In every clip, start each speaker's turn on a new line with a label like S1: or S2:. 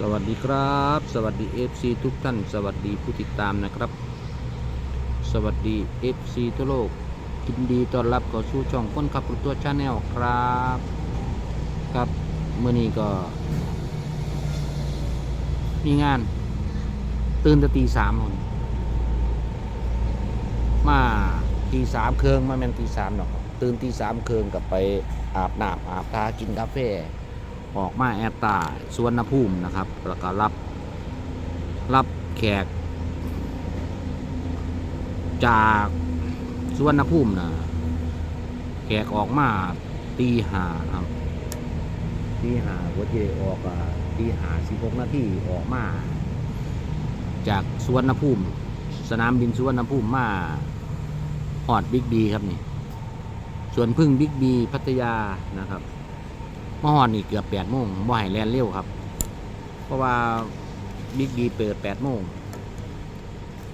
S1: สวัสดีครับ สวัสดี FC ทุกท่าน สวัสดีผู้ติดตามนะครับ สวัสดี FC ทั่วโลกยินดีต้อนรับเข้าสู่ช่องคนขับรถตัวชาแนลครับ ครับเมื่อนี้ก็ มีงาน ตื่นแต่ตีสามคนมาตีสามเครืองมาแม่นตีสามหรอกตื่นตีสามเครืองกับไปอาบน้ำอาบทากินกาแฟ ออกมาแอดตาสวนภูมินะครับแล้วก็รับรับแขก จากสวนภูมินะแขกออกมาตีหาครับตีหาวัดเจออกตีหาสิบหกนาทีออกมา จากสวนภูมิ สนามบินสวนภูมิมาหอดบิ๊กบีครับนี่สวนพึ่งบิ๊กบีพัทยานะครับ มาฮอดนี่เกือบแปดโมงบ่ให้แลนเร็วครับ เพราะว่าบิ๊กบีเปิดแปดโมง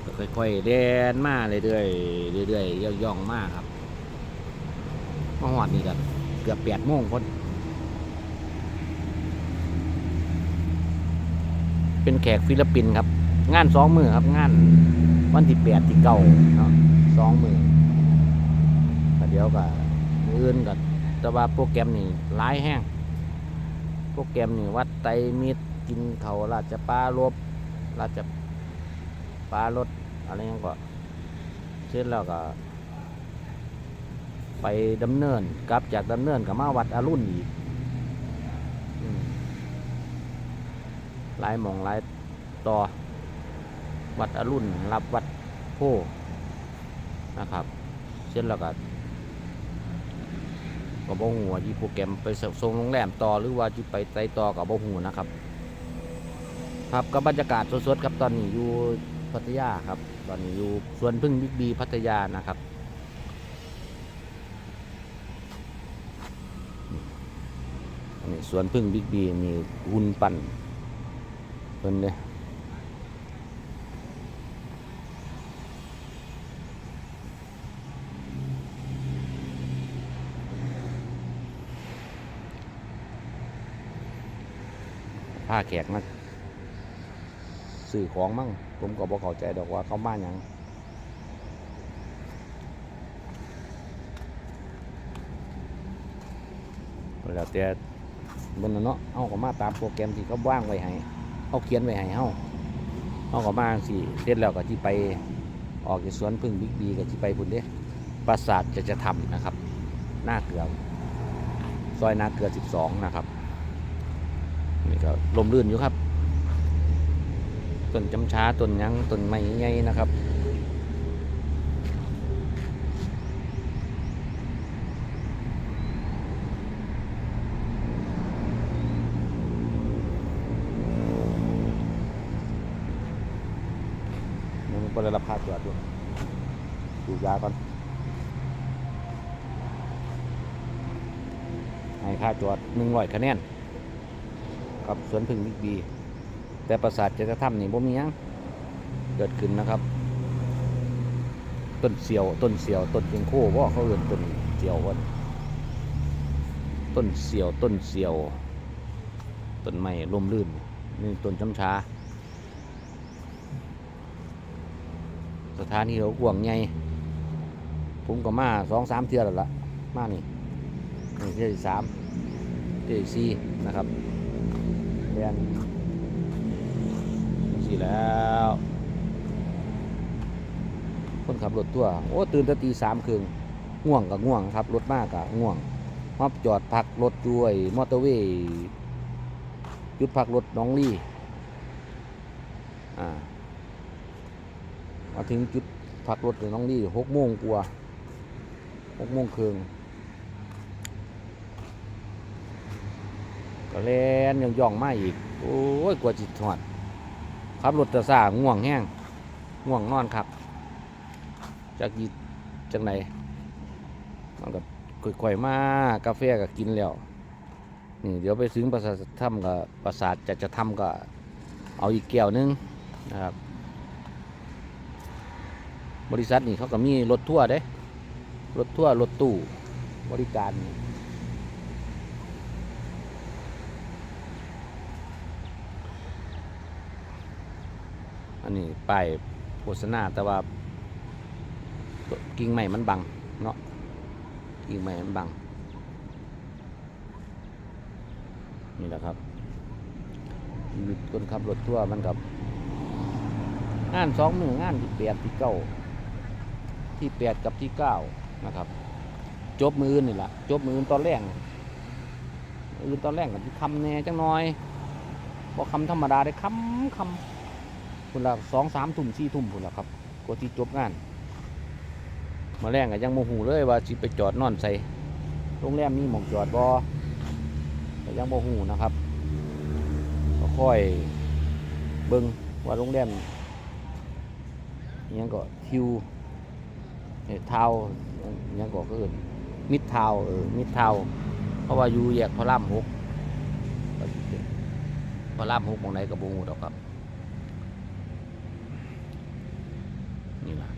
S1: ก็ค่อยๆแดนมาเรื่อยๆเรื่อยๆย่องๆมากครับมาฮอดนี่ก็เกือบแปดโมงคนเป็นแขกฟิลิปปินส์ครับ งานสองมือครับ งานวันที่แปดที่เก้าเนาะสองมือก็เดี๋ยวก็มื้ออื่นก็แต่ว่าโปรแกรมนี่ร้ายแห้ง โปรแกรมนี่วัดไตมิตรกินเขาวราชปลารบราชปลารถอะไรยังก็เสร็จแล้วก็ ไปดำเนินกลับจากดำเนินกับมาวัดอรุณอีกหลายหมองหลายต่อ วัดอรุณรับวัดโพนะครับ เสร็จแล้วก็ ก็บ่ฮู้ว่าจีโปรแกรมไปส่งโรงแรมต่อหรือว่าจีไปไต่ต่อกับบ่ฮู้นะครับ ครับกับบรรยากาศสดๆครับตอนนี้อยู่พัทยาครับ ตอนนี้อยู่สวนพึ่งบิ๊กบีพัทยานะครับอันนี้สวนพึ่งบิ๊กบีมีหุ่นปั่นเพิ่นเลย พาแขกมาสื่อของมั่งผมก็บอกเข้าใจดอกว่าเขามาอย่างแล้วแต่บนน่ะเนาะเอาก็มาตามโปรแกรมที่เขาว่างไว้ให้เขาเขียนไว้ให้เฮาเอาก็มาสิเสร็จแล้วก็ที่ไปออกจากสวนพึ่งบิ๊กบีกับที่ไปบุญเด้ปราสาทจะจะทำนะครับ หน้าเกลือซอยหน้าเกลือ 12 นะครับ นี่ก็ลมลื่นอยู่ครับต้นจำช้าต้นยังต้นไม้ใหญ่นะครับมันบริรับค่าตรวจด้วยดูยาก่อนให้ค่าตรวจหนึ่งร้อยคะแนน กับสวนพึ่งบิ๊กบี แต่ประสาทจะทำนี่บ่มีหยังเกิดขึ้นนะครับ ต้นเสียวต้นเสียวต้นเพียงโค้ว่าเขาเรียนต้นเสียวว่าต้นเสียวต้นเสียวต้นไม้ร่มรื่นนี่ต้นจำชาสถานีเรากวงใหญ่ผมก็มาสองสามเทือแล้วล่ะ มานี่นี่เทือที่สามเทือที่สี่นะครับ เรียนสี่แล้วคนขับรถตัวโอ้ตื่นตตีสามครึ่งง่วงกับง่วงครับรถมากกับง่วงมาจอดพักรถด้วยมอเตอร์เวย์จุดพักรถน้องลี่อ่ามาถึงจุดพักรถขอน้องลี่หกโมงกว่าหกโมงครึ่ง ก็เล่นยังย่องๆมาอีก โอ้ยกว่าจิตถอดขับรถตะซ่าง่วงแห้งง่วงนอนครับ จากยีจังไหนมันก็ค่อยๆมากาแฟก็กินแล้วนี่เดี๋ยวไปถึงประสาทถ้ำกับประสาทจะจะทำก็เอาอีกแก้วนึงนะครับบริษัทนี่เขาก็มีรถทั่วร์เด้รถทั่วร์รถตู้บริการอั นนี้ป้ายโฆษณาแต่ว่ากิ่งไม้มันบังเนาะกิ่งไม้มันบังนี่แหละครับคนขับรถทั่วมันกับงานสองมืองานที่แปดที่เก้าที่แปดกับที่เก้านะครับ จบมือนี่แหละจบมือตอนแรกมือตอนแรกกับที่คำแน่จังน้อยพอคำธรรมดาได้คำคำ คุณละสองสามทุ่มสี่ทุ่มคุณละครับกว่าที่จบงาน มาแรงก็ยังโมโหเลยว่าสิไปจอดนอนใส่โรงแรมมีหมองจอดบอแต่ยังโมโหนะครับก็ค่อยเบิ่งว่าโรงแรมยังก็ทิวเอ่อทายังก็คือมิดเทาเออมิดเทาเพราะว่าอยู่แยกพระรามหกพระรามหกหมองไหนก็บ่ฮู้ดอกครับ นี่ล่ะ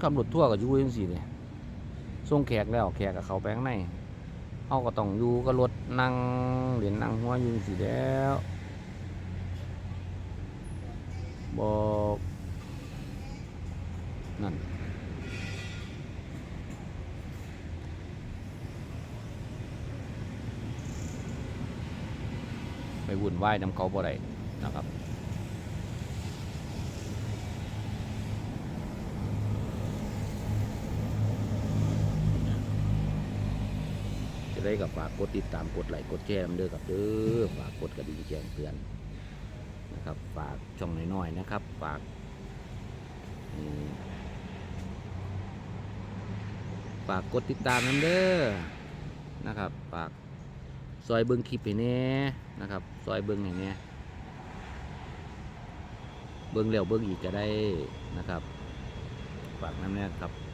S1: ขับรถทั่วกับยู่ยังสี่เลยส่งแขกแล้วแขกกับเขาไปข้างในเขาก็ต้องอยู่ก็รถนั่งเหรียญนั่งหัวยูสี่แล้วบอกนั่นไปวุ่นวายนำเขาบ่ได้นะครับ ได้กับฝากกดติดตามกดไลค์กดแชร์นำเด้อกับเด้อฝากกดกระดิ่งแจ้งเตือนนะครับ ฝากช่องน้อยๆนะครับ ฝากฝากกดติดตามนำเด้อนะครับ ฝากซอยเบิ้งคลิปให้แน่นะครับ ซอยเบิ้งให้แน่เบิ้งแล้วเบิ้งอีกก็ได้นะครับ ฝากน้ำเนี่ยครับ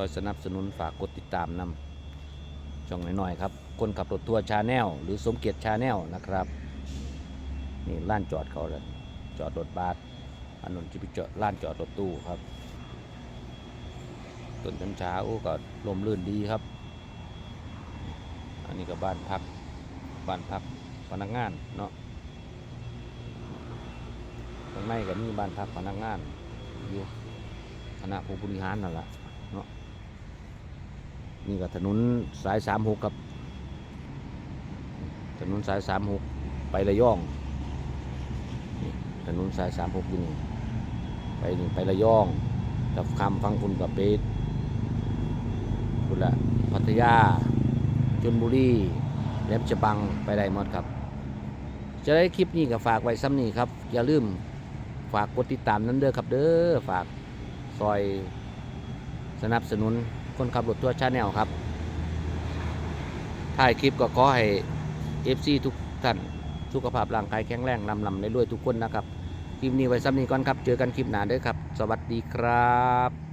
S1: อยสนับสนุนฝากกดติดตามนำช่องหน้อยๆครับ คนขับรถทัวร์ชาแนลหรือสมเกียรติชาแนลนะครับ นี่ล้านจอดเขาเลยจอดรถบัสอันนจะไปจอดล้านจอดรถตู้ครับต้นจำช้าโอ้ก็ลมลื่นดีครับ อันนี้ก็บ้านพักบ้านพักพนักงานเนาะข้างในก็มีบ้านพักพนักงานอยู่คณะผู้บริหารนั่นแหละเนี่ นี่ก็ถนนสายสามหกครับ ถนนสายสามหกไประยอง ถนนสายสามหกอยู่นี่ไปนี่ไประยองแล้วคำฟังคุณกับเปดคุณละพัทยาชนบุรีแหลมฉบังไปได้หมดครับ จะได้คลิปนี้ก็ฝากไว้ซ้ำนี่ครับ อย่าลืมฝากกดติดตามนั้นเด้อครับเด้อฝากซอยสนับสนุน คนขับรถทัวร์ชาแนลครับถ่ายคลิปก็ขอให้ FC ทุกท่านสุขภาพร่างกายแข็งแรงลำลำได้รวยทุกคนนะครับ คลิปนี้ไว้ซ้ำนี้ก่อนครับ เจอกันคลิปหน้าด้วยครับ สวัสดีครับ